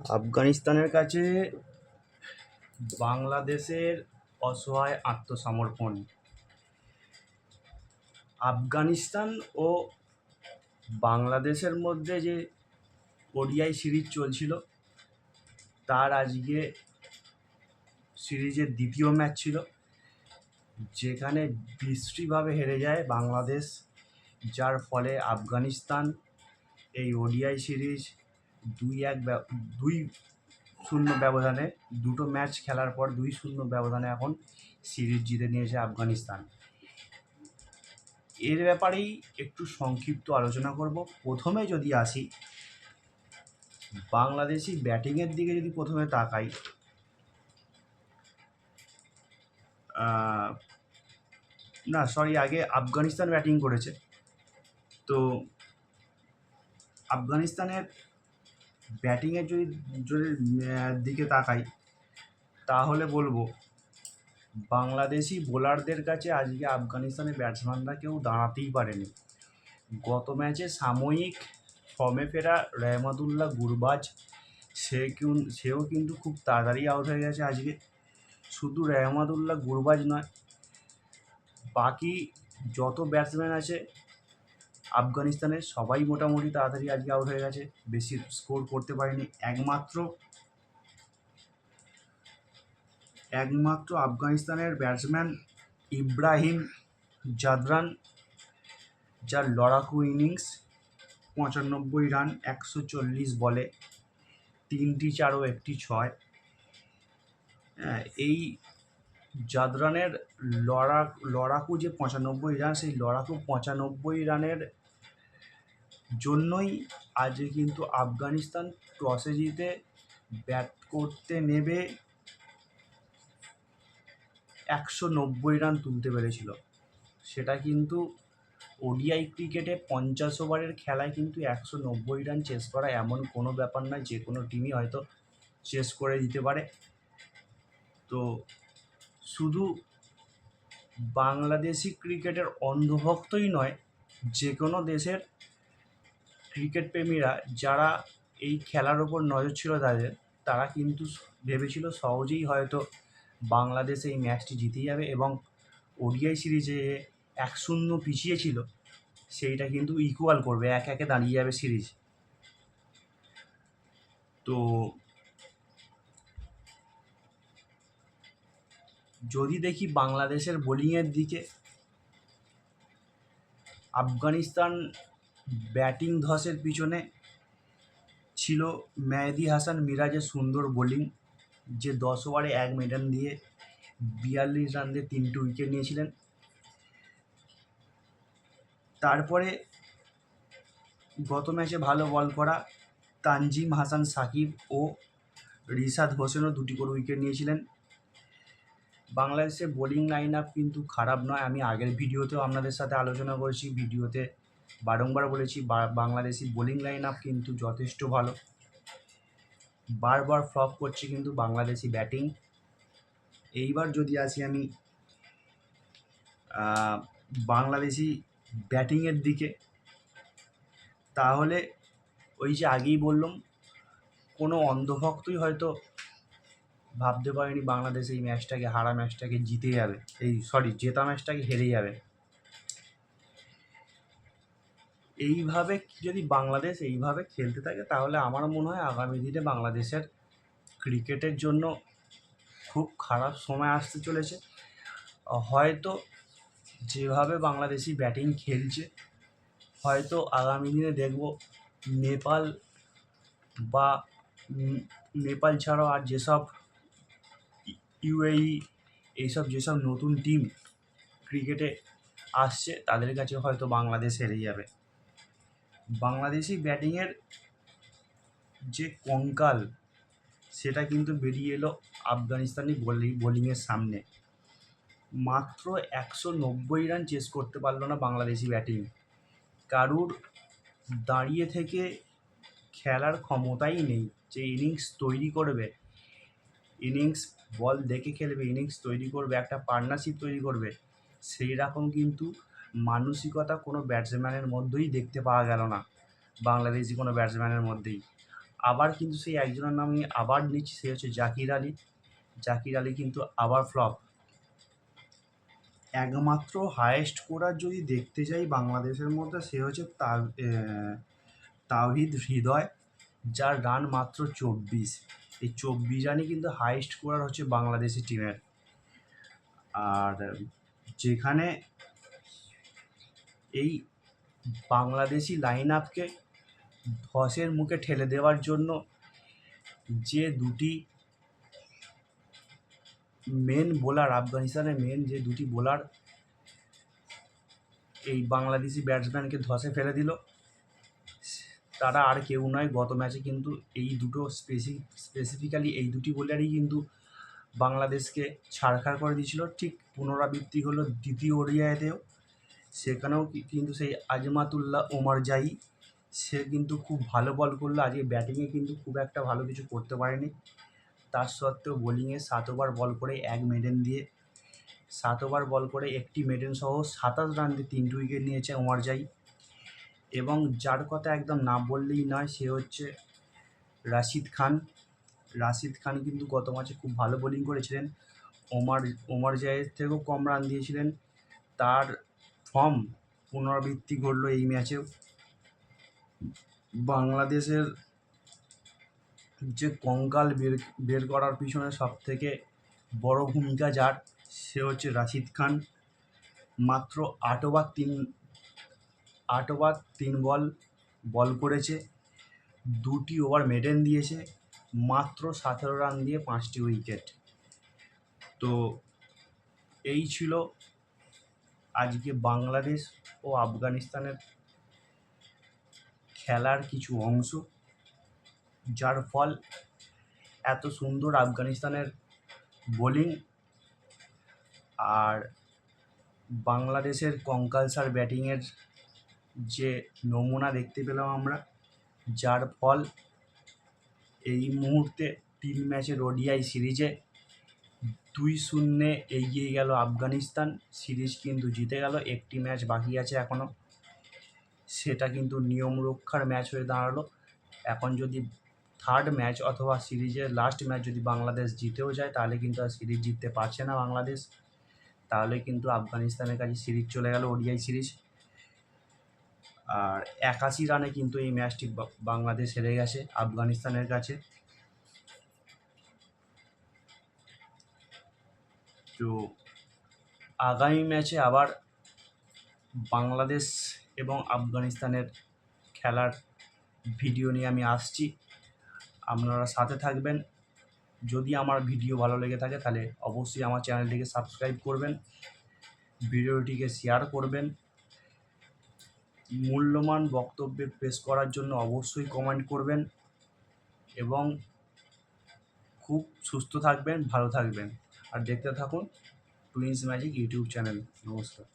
আফগানিস্তানের কাছে বাংলাদেশের অসহায় আত্মসমর্পণ। আফগানিস্তান ও বাংলাদেশের মধ্যে যে ওডিআই সিরিজ চলছিল, তার আজকে সিরিজের দ্বিতীয় ম্যাচ ছিল, যেখানে বিশ্রীভাবে হেরে যায় বাংলাদেশ, যার ফলে আফগানিস্তান এই ওডিআই সিরিজ দুই এক দুই শূন্য ব্যবধানে দুটো ম্যাচ খেলার পর দুই শূন্য ব্যবধানে এখন সিরিজ জিতে নিয়েছে আফগানিস্তান। এর ব্যাপারেই একটু সংক্ষিপ্ত আলোচনা করব। প্রথমে যদি আসি, বাংলাদেশি ব্যাটিংয়ের দিকে যদি প্রথমে তাকাই না সরি আগে আফগানিস্তান ব্যাটিং করেছে। তো, আফগানিস্তানের ব্যাটিংয়ের যদি যদি দিকে তাকাই, তাহলে বলব, বাংলাদেশি বোলারদের কাছে আজকে আফগানিস্তানের ব্যাটসম্যানরা কেউ দাঁড়াতেই পারেনি। গত ম্যাচে সাময়িক ফর্মে ফেরা রেহমাদুল্লাহ গুরবাজ, সে সেও কিন্তু খুব তাড়াতাড়ি আউট হয়ে গেছে আজকে। শুধু রেহমাদুল্লাহ গুরবাজ নয়, বাকি যত ব্যাটসম্যান আছে আফগানিস্তানের সবাই মোটামুটি তাড়াতাড়ি আজকে আউট হয়ে গেছে। বেশি স্কোর করতে পারেনি। একমাত্র একমাত্র আফগানিস্তানের ব্যাটসম্যান ইব্রাহিম জাদরান যার লড়াকু ইনিংস পঁচানব্বই রান একশো চল্লিশ বলে তিনটি চার ও একটি ছয়। হ্যাঁ, এই জাদরানের লড়া, লড়াকু যে পঁচানব্বই রান, সেই লড়াকু পঁচানব্বই রানের জন্যই আজকে কিন্তু আফগানিস্তান টসে জিতে ব্যাট করতে নেবে একশো নব্বই রান তুলতে পেরেছিল। সেটা কিন্তু ওডিআই ক্রিকেটে পঞ্চাশ ওভারের খেলায় কিন্তু একশো নব্বই রান চেস করা এমন কোনো ব্যাপার নয়, যে কোনো টিমই হয়তো চেস করে দিতে পারে। তো শুধু বাংলাদেশি ক্রিকেটের অন্ধভক্তই নয় যে কোনো দেশের ক্রিকেট প্রেমীরা যারা এই খেলার ওপর নজর ছিল তাদের, তারা কিন্তু ভেবেছিল সহজেই হয়তো বাংলাদেশ এই ম্যাচটি জিতে যাবে এবং ওডিআই সিরিজে এক শূন্য পিছিয়ে ছিল সেইটা কিন্তু ইকুয়াল করবে, এক একে দাঁড়িয়ে যাবে সিরিজ। তো যদি দেখি বাংলাদেশের বোলিংয়ের দিকে, আফগানিস্তান ব্যাটিং ধসের পিছনে ছিল মেহেদি হাসান মিরাজের সুন্দর বোলিং, যে দশ ওভারে এক মেডান দিয়ে বিয়াল্লিশ রান দিয়ে তিনটে উইকেট নিয়েছিলেন। তারপরে গত ম্যাচে ভালো বল করা তানজিম হাসান সাকিব ও রিশাদ হোসেনও দুটি করে উইকেট নিয়েছিলেন। বাংলাদেশের বোলিং লাইন আপ কিন্তু খারাপ নয়। আমি আগের ভিডিওতেও আপনাদের সাথে আলোচনা করেছি, ভিডিওতে বারংবার বলেছি বাংলাদেশি বোলিং লাইন আপ কিন্তু যথেষ্ট ভালো। বারবার ফ্লপ করছে কিন্তু বাংলাদেশি ব্যাটিং এইবার যদি আসি আমি বাংলাদেশি ব্যাটিংয়ের দিকে, তাহলে ওই যে আগেই বললাম, কোনো অন্ধভক্তই হয়তো ভাবতে পারেনি বাংলাদেশ এই ম্যাচটাকে, হারা ম্যাচটাকে জিতে যাবে। এই সরি জেতা ম্যাচটাকে হেরে যাবে। এইভাবে যদি বাংলাদেশ এইভাবে খেলতে থাকে, তাহলে আমার মনে হয় আগামী দিনে বাংলাদেশের ক্রিকেটের জন্য খুব খারাপ সময় আসতে চলেছে। হয়তো যেভাবে বাংলাদেশি ব্যাটিং খেলছে, হয়তো আগামী দিনে দেখব নেপাল বা নেপাল ছাড়াও আর যেসব ইউএই এইসব যেসব নতুন টিম ক্রিকেটে আসছে, তাদের কাছে হয়তো বাংলাদেশ হেরে যাবে। বাংলাদেশি ব্যাটিংয়ের যে কঙ্কাল, সেটা কিন্তু বেরিয়ে এলো আফগানিস্তানি বোলিং বোলিংয়ের সামনে। মাত্র একশো নব্বই রান চেস করতে পারল না বাংলাদেশি ব্যাটিং কারুর দাঁড়িয়ে থেকে খেলার ক্ষমতাই নেই, যে ইনিংস তৈরি করবে ইনিংস বল দেখে খেলবে ইনিংস তৈরি করবে একটা পার্টনারশিপ তৈরি করবে সেই রকম কিন্তু মানসিকতা কোনো ব্যাটসম্যানের মধ্যেই দেখতে পাওয়া গেল না বাংলাদেশি কোনো ব্যাটসম্যানের মধ্যেই। আবার কিন্তু সেই একজনের নাম নিয়ে আবার নিচ্ছি সে হচ্ছে জাকির আলী। জাকির আলী কিন্তু আবার ফ্লপ একমাত্র হায়েস্ট স্কোরার যদি দেখতে যাই বাংলাদেশের মধ্যে সে হচ্ছে তা- আহ, হৃদয় যার রান মাত্র চব্বিশ। এই চব্বিশ রানই কিন্তু হাইস্ট স্কোরার হচ্ছে বাংলাদেশি টিমের আর যেখানে এই বাংলাদেশি লাইন আপকে ধসের মুখে ঠেলে দেওয়ার জন্য যে দুটি মেন বোলার আফগানিস্তানের মেন যে দুটি বোলার এই বাংলাদেশি ব্যাটসম্যানকে ধসে ফেলে দিল। তারা আর কেউ নয়, গত ম্যাচে কিন্তু এই দুটো স্পেসি স্পেসিফিক্যালি এই দুটি বোলারই কিন্তু বাংলাদেশকে ছাড়খাড় করে দিয়েছিল। ঠিক পুনরাবৃত্তি হলো দ্বিতীয় ওডিআইতেও। সেখানেও কিন্তু সেই আজমাতুল্লাহ ওমার জাই সে কিন্তু খুব ভালো বল করল। আজকে ব্যাটিংয়ে কিন্তু খুব একটা ভালো কিছু করতে পারেনি। তার সত্ত্বেও বোলিংয়ে সাত ওভার বল করে এক মেডেন দিয়ে, সাত ওভার বল করে একটি মেডেন সহ সাতাশ রান দিয়ে তিনটি উইকেট নিয়েছে ওমর জাই এবং যার কথা একদম না বললেই নয়, সে হচ্ছে রাশিদ খান। রাশিদ খান কিন্তু গত ম্যাচে খুব ভালো বোলিং করেছিলেন। ওমার, ওমর জায়ের থেকেও কম রান দিয়েছিলেন। তার ফর্ম পুনরাবৃত্তি ঘটল এই ম্যাচেও বাংলাদেশের যে কঙ্কাল বের বের করার পিছনে সব থেকে বড় ভূমিকা যার, সে হচ্ছে রাশিদ খান। মাত্র আট ওভার তিন আট ওভার, তিন বল বল করেছে। দুটি ওভার মেডেন দিয়েছে, মাত্র সতেরো রান দিয়ে পাঁচটি উইকেট। তো এই ছিল আজকে বাংলাদেশ ও আফগানিস্তানের খেলার কিছু অংশ, যার ফল এত সুন্দর আফগানিস্তানের বোলিং আর বাংলাদেশের কঙ্কালসার ব্যাটিংয়ের যে নমুনা দেখতে পেলাম আমরা, যার ফল এই মুহূর্তে তিন ম্যাচের ওডিআই সিরিজে দুই শূন্যে এগিয়ে গেল আফগানিস্তান। সিরিজ কিন্তু জিতে গেল, একটি ম্যাচ বাকি আছে এখনও সেটা কিন্তু নিয়ম রক্ষার ম্যাচ হয়ে দাঁড়াল। এখন যদি থার্ড ম্যাচ অথবা সিরিজের লাস্ট ম্যাচ যদি বাংলাদেশ জিতেও যায়, তাহলে কিন্তু আর সিরিজ জিততে পারছে না বাংলাদেশ। তাহলে কিন্তু আফগানিস্তানের কাছে সিরিজ চলে গেল ওডিআই সিরিজ। আর একাশি রানে কিন্তু এই ম্যাচটি বাংলাদেশ হেরে গেছে, আফগানিস্তানের কাছে। তো আগামী ম্যাচে আবার বাংলাদেশ এবং আফগানিস্তানের খেলার ভিডিও নিয়ে আমি আসছি। আপনারা সাথে থাকবেন। যদি আমার ভিডিও ভালো লেগে থাকে, তাহলে অবশ্যই আমার চ্যানেলটিকে সাবস্ক্রাইব করবেন, ভিডিওটিকে শেয়ার করবেন। মূল্যবান বক্তব্যে পেশ করার জন্য অবশ্যই কমেন্ট করবেন এবং খুব সুস্থ থাকবেন, ভালো থাকবেন। আর দেখতে থাকুন টুইন্স ম্যাজিক ইউটিউব চ্যানেল নমস্কার।